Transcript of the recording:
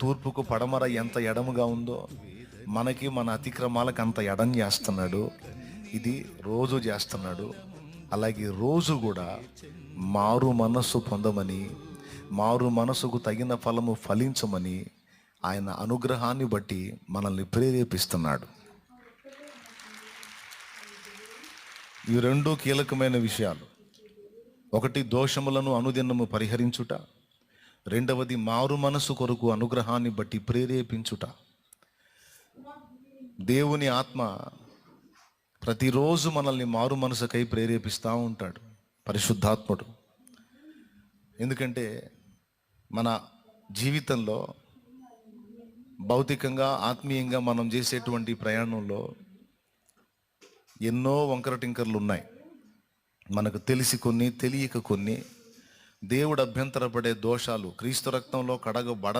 తూర్పుకు పడమర ఎంత ఎడముగా ఉందో మనకి మన అతిక్రమాలకు అంత ఎడం చేస్తున్నాడు. ఇది రోజు చేస్తున్నాడు. అలాగే రోజు కూడా మారు మనస్సు పొందమని మారు మనసుకు తగిన ఫలము ఫలించమని ఆయన అనుగ్రహాన్ని బట్టి మనల్ని ప్రేరేపిస్తున్నాడు. ఈ రెండు కీలకమైన విషయాలు. ఒకటి దోషములను అనుదినము పరిహరించుట రెండవది మారు మనసు కొరకు అనుగ్రహాన్ని బట్టి ప్రేరేపించుట. దేవుని ఆత్మ ప్రతిరోజు మనల్ని మారు మనసుకై ప్రేరేపిస్తూ ఉంటాడు పరిశుద్ధాత్ముడు. ఎందుకంటే మన జీవితంలో భౌతికంగా ఆత్మీయంగా మనం చేసేటువంటి ప్రయాణంలో ఎన్నో వంకర టింకర్లు ఉన్నాయి. మనకు తెలిసి కొన్ని తెలియక కొన్ని దేవుడు అభ్యంతరపడే దోషాలు క్రీస్తు రక్తంలో కడగబడ